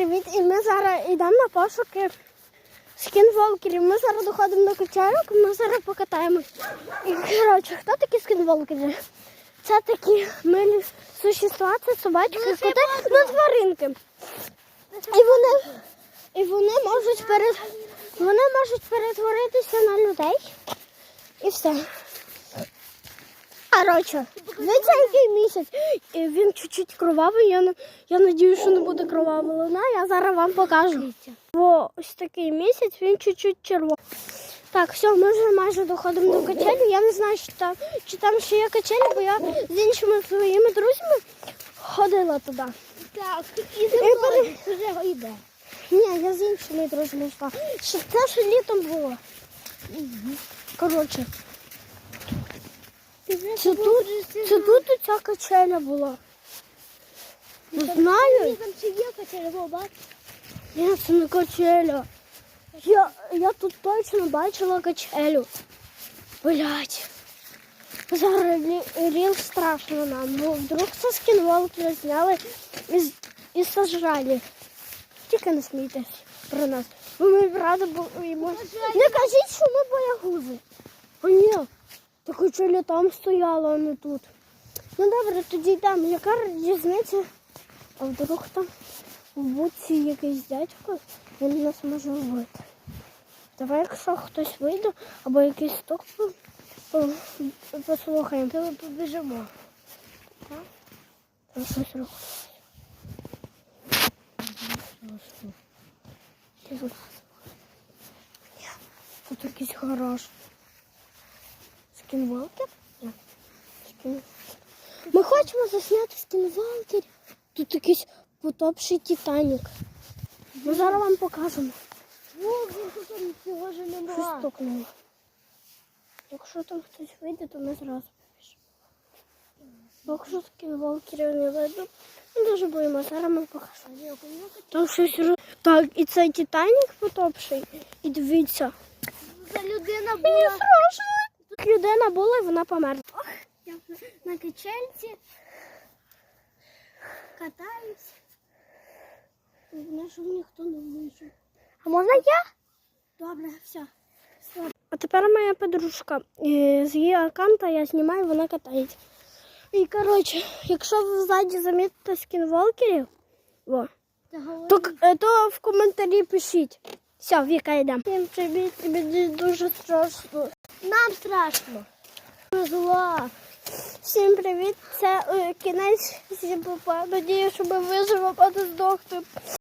привіт! І ми зараз йдемо на пошуки скінволкерів. Ми зараз доходимо до качарок, ми зараз покатаємось. І коротше, хто такі скінволкери? Це такі милі существа, це собачки, коти, ну тваринки. І вони, і вони можуть перед вони можуть перетворитися на людей. І все. Коротше, який місяць. Він чуть-чуть кровавий. Я, я надію, що не буде кровава луна. Я зараз вам покажу. О, ось такий місяць, він чуть-чуть червоний. Так, все, ми вже майже доходимо до качелі. Я не знаю, чи там, чи там ще є качелі, бо я з іншими своїми друзями ходила туди. Так, і мною вже йде. Ні, я з іншими друзями йшла. Це ще літом було. Коротше, це тут, це тут ця качеля була. Не знаю. Там ще є качелево, бач? Ні, це не качеля. Я, я тут точно бачила качелю. Блять. Зараз ріл страшно нам. Бо вдруг це скінволки зняли і, і сожрали. Тільки не смійтесь про нас. Бо ми раді боїмо. Не кажіть, що ми боягузи. О, ні. Та качеля там стояла, а не тут. Ну добре, тоді йдемо. Яка різниця? А вдруг там в буці якийсь дядько, він нас може вбити. Давай, якщо хтось вийде, або якийсь сток по- по- послухаємо, то ми побіжимо. Так? Там щось рухається. Тут якийсь гараж. Скінвалкер? Скін... Ми хочемо засняти скінвалкер. Тут якийсь потопший Титанік. Ми зараз вам покажемо. О, тут нічого вже не Щось було. стукнуло. Якщо там хтось вийде, то ми зразу побіжимо. Якщо скінвалкерів не видно, ми дуже боїмо. Зараз ми покажемо. Там щось Так, і цей Титанік потопший. І дивіться. Це людина Мені страшно. Людина була і вона померла. Я на качельці катаюсь. Щоб ніхто не вийшов. А можна я? Добре, все. А тепер моя подружка. З її аккаунта я знімаю, вона катається. І коротше, якщо ви ззаді замітите скінволкерів, о, то, е, то в коментарі пишіть. Все, Віка йдемо. Тобі дуже страшно. Нам страшно. Зла. Всім привіт. Це кінець всім попа. Надію, що ми виживемо, а не здохнемо.